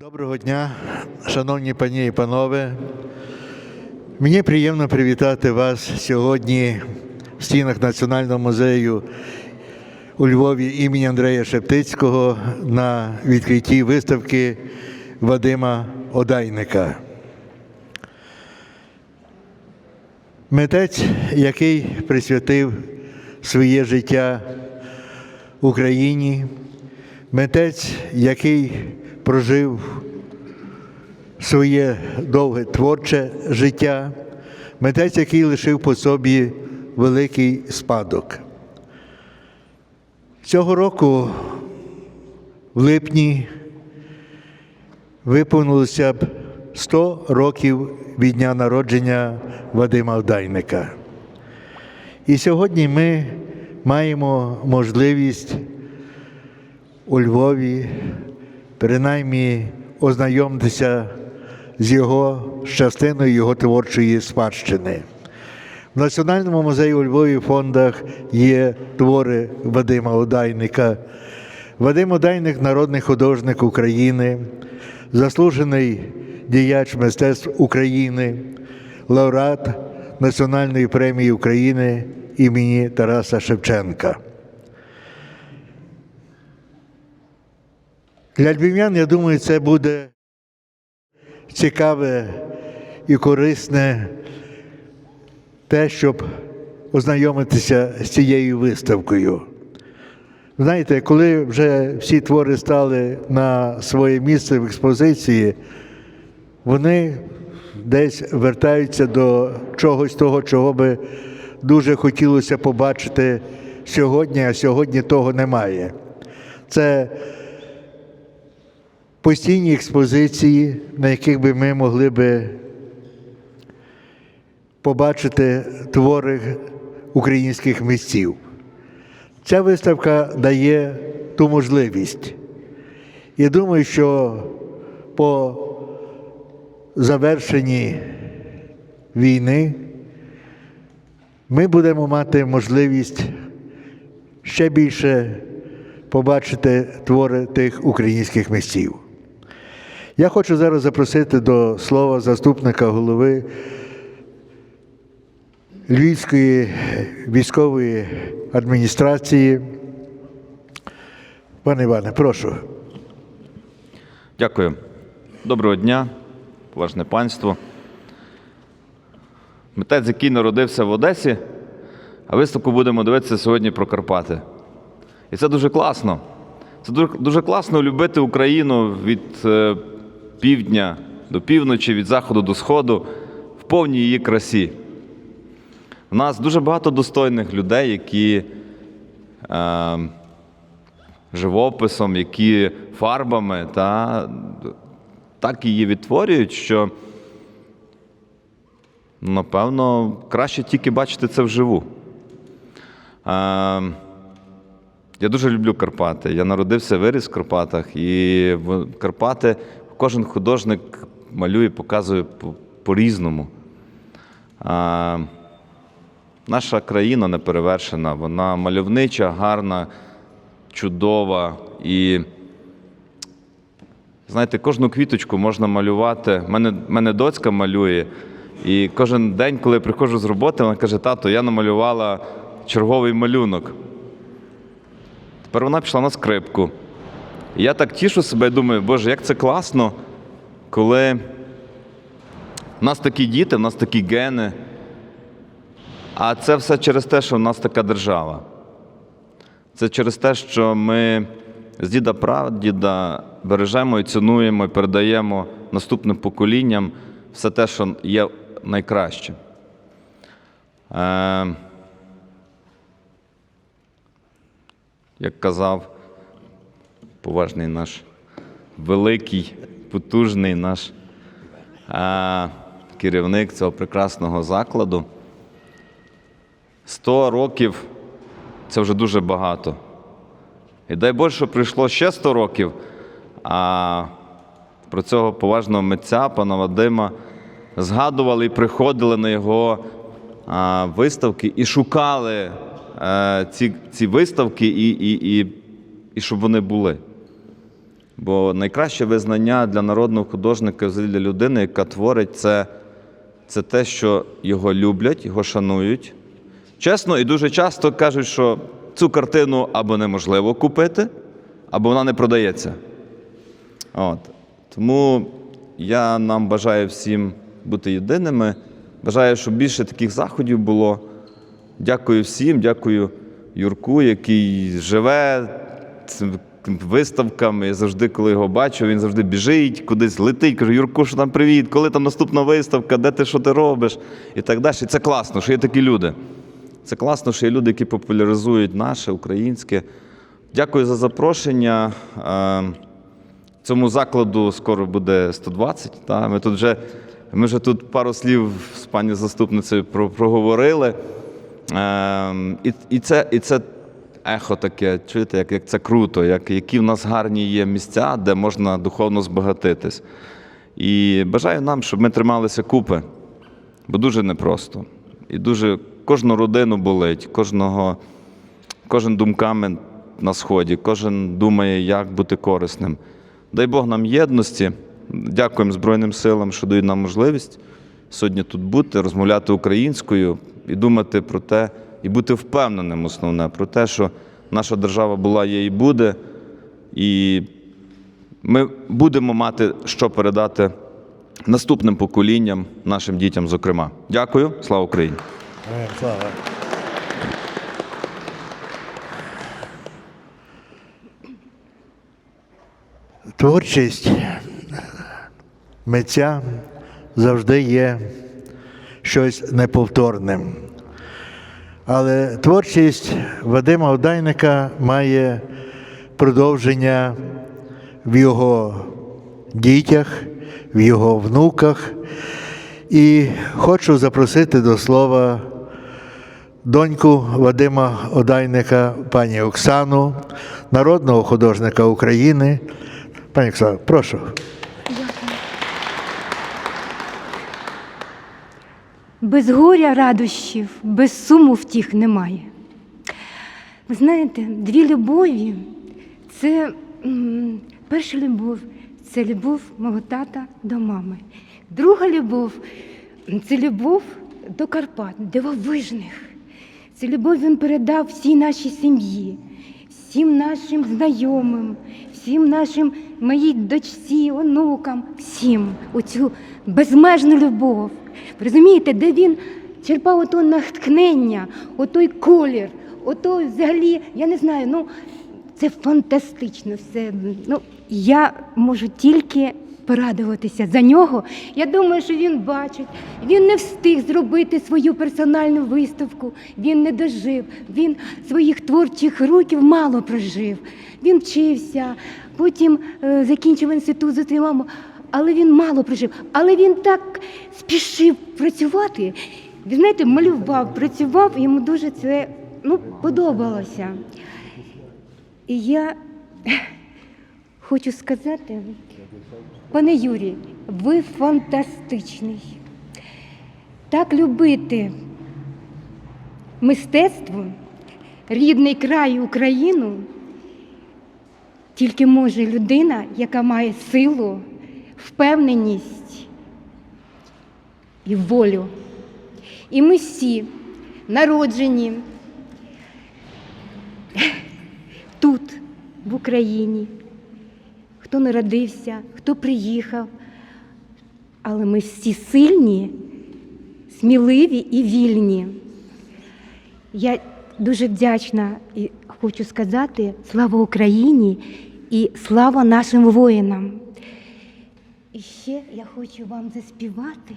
Доброго дня, шановні пані і панове. Мені приємно привітати вас сьогодні в стінах Національного музею у Львові імені Андрея Шептицького на відкритті виставки Вадима Одайника. Митець, який присвятив своє життя Україні, митець, який прожив своє довге творче життя, митець, який лишив по собі великий спадок. Цього року, в липні, виповнилося б 100 років від дня народження Вадима Вдайника. І сьогодні ми маємо можливість у Львові принаймні ознайомитися з його частиною його творчої спадщини. В Національному музеї у Львові фондах є твори Вадима Одайника. Вадим Одайник народний художник України, заслужений діяч мистецтв України, лауреат Національної премії України імені Тараса Шевченка. Для львів'ян, я думаю, це буде цікаве і корисне те, щоб ознайомитися з цією виставкою. Знаєте, коли вже всі твори стали на своє місце в експозиції, вони десь вертаються до чогось того, чого би дуже хотілося побачити сьогодні, а сьогодні того немає. Це постійні експозиції, на яких би ми могли би побачити твори українських митців. Ця виставка дає ту можливість. Я думаю, що по завершенні війни ми будемо мати можливість ще більше побачити твори тих українських митців. Я хочу зараз запросити до слова заступника голови Львівської військової адміністрації. Пане Іване, прошу. Дякую. Доброго дня, поважне панство. Митець, який народився в Одесі, а виставку будемо дивитися сьогодні про Карпати. І це дуже класно. Це дуже, класно любити Україну від е, півдня до півночі, від заходу до сходу в повній її красі. У нас дуже багато достойних людей, які е, живописом, які фарбами та так її відтворюють, що, напевно, краще тільки бачити це вживу. Е, я дуже люблю Карпати. Я народився, виріс в Карпатах, і Карпати кожен художник малює, показує по- по-різному. Е, Наша країна неперевершена, вона мальовнича, гарна, чудова. І знаєте, кожну квіточку можна малювати. Мене, мене доцька малює, і кожен день, коли я приходжу з роботи, вона каже: тато, я намалювала черговий малюнок. Тепер вона пішла на скрипку. Я так тішу себе думаю, Боже, як це класно, коли в нас такі діти, в нас такі гени. А це все через те, що в нас така держава. Це через те, що ми з діда прадіда бережемо і цінуємо і передаємо наступним поколінням все те, що є найкраще. Е, як казав поважний наш великий, потужний наш е, керівник цього прекрасного закладу. 100 років це вже дуже багато. І дай Боже, що прийшло ще 100 років, а про цього поважного митця, пана Вадима, згадували і приходили на його а, виставки і шукали е, ці, ці виставки, і, і, і, і щоб вони були. Бо найкраще визнання для народного художника, для людини, яка творить, це, це те, що його люблять, його шанують. Чесно, і дуже часто кажуть, що цю картину або неможливо купити, або вона не продається. От. Тому я нам бажаю всім бути єдиними. Бажаю, щоб більше таких заходів було. Дякую всім, дякую Юрку, який живе виставками. Завжди, коли його бачу, він завжди біжить, кудись летить. Кажу, Юрку, що там привіт, коли там наступна виставка, де ти що ти робиш? І так далі. І це класно, що є такі люди. Це класно, що є люди, які популяризують наше, українське. Дякую за запрошення. Е, Цьому закладу скоро буде 120. Та? Ми тут вже, ми вже тут пару слів з пані заступницею проговорили. Ем, і, і, це, і це ехо таке, чуєте, як, як це круто, як, які в нас гарні є місця, де можна духовно збагатитись. І бажаю нам, щоб ми трималися купи, бо дуже непросто. І дуже кожну родину болить, кожного, кожен думками на сході, кожен думає, як бути корисним. Дай Бог нам єдності. Дякуємо Збройним силам, що дають нам можливість сьогодні тут бути, розмовляти українською і думати про те, і бути впевненим основне про те, що наша держава була, є і буде. І ми будемо мати що передати наступним поколінням, нашим дітям, зокрема. Дякую, слава Україні! Слава. Творчість митця завжди є щось неповторним. Але творчість Вадима Одайника має продовження в його дітях, в його внуках. І хочу запросити до слова доньку Вадима Одайника, пані Оксану, народного художника України. Пані Оксана, прошу. Без горя радощів, без суму втіх немає. Ви знаєте, дві любові це перша любов це любов мого тата до мами. Друга любов це любов до Карпат, дивовижних. Цю любов він передав всій нашій сім'ї, всім нашим знайомим, всім нашим моїй дочці, онукам, всім оцю безмежну любов. Розумієте, де він черпав ото натхнення, отой колір, ото взагалі, я не знаю, ну це фантастично все. Ну, я можу тільки порадуватися за нього. Я думаю, що він бачить. Він не встиг зробити свою персональну виставку. Він не дожив. Він своїх творчих років мало прожив. Він вчився, потім е, закінчив інститут маму. Але він мало прожив. Але він так спішив працювати. Ви знаєте, малював, працював, йому дуже це ну, подобалося. І я хочу сказати, пане Юрій, ви фантастичний. Так любити мистецтво, рідний край Україну, тільки може людина, яка має силу, впевненість і волю. І ми всі народжені тут, в Україні, хто народився, хто приїхав, але ми всі сильні, сміливі і вільні. Я дуже вдячна і хочу сказати слава Україні і слава нашим воїнам. І ще я хочу вам заспівати.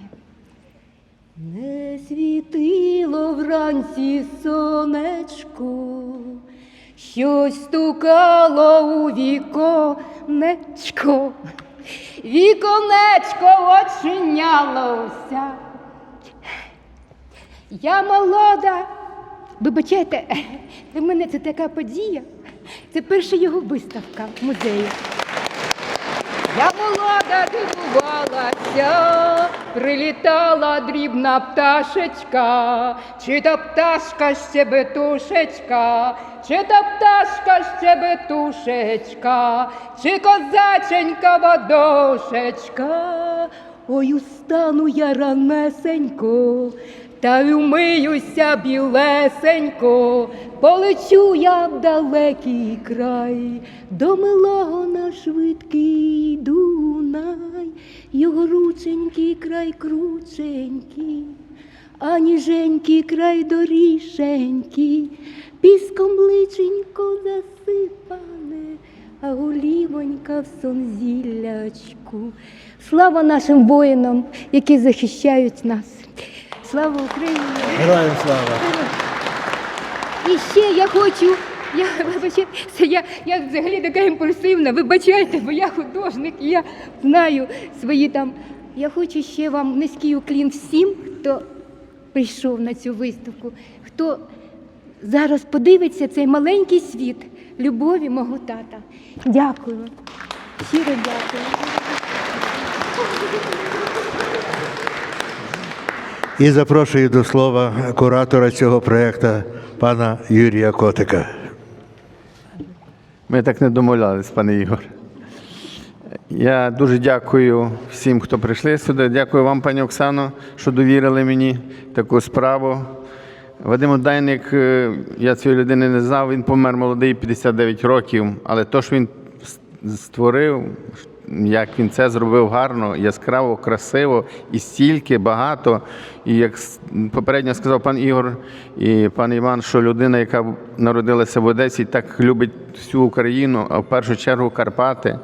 Не світило вранці сонечко, щось стукало у віконечко, віконечко очинялося. Я молода. Вибачайте, для мене це така подія. Це перша його виставка в музеї. Я молода дивувалася, Прилітала дрібна пташечка, чи то пташка щебетушечка, чи то пташка щебетушечка, чи козаченька водошечка. Ой, устану я ранесенько, та й умиюся білесенько, полечу я в далекий край, до милого на швидкий його рученький край крученький, а ніженький край дорішенький, піском личенько засипане, а голівонька в сонзіллячку. Слава нашим воїнам, які захищають нас. Слава Україні! Героям слава! І ще я хочу. Я вибачте, це я, я взагалі така імпульсивна. Вибачайте, бо я художник, і я знаю свої там. Я хочу ще вам низький уклін всім, хто прийшов на цю виставку, хто зараз подивиться цей маленький світ любові мого тата. Дякую. Щиро дякую. І запрошую до слова куратора цього проєкту пана Юрія Котика. Ми так не домовлялись, пане Ігор. Я дуже дякую всім, хто прийшли сюди. Дякую вам, пані Оксано, що довірили мені таку справу. Вадим Одайник, е, я цієї людини не знав, він помер молодий, 59 років, але то, що він створив, як він це зробив гарно, яскраво, красиво і стільки багато. І як попередньо сказав пан Ігор і пан Іван, що людина, яка народилася в Одесі, так любить всю Україну, а в першу чергу Карпати.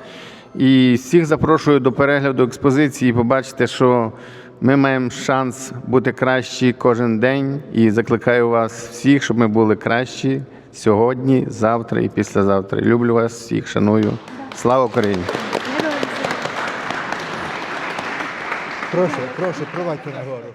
І всіх запрошую до перегляду експозиції, побачите, що ми маємо шанс бути кращі кожен день. І закликаю вас всіх, щоб ми були кращі сьогодні, завтра і післязавтра. Люблю вас всіх, шаную. Слава Україні! Прошу, прошу, провадьте нагору.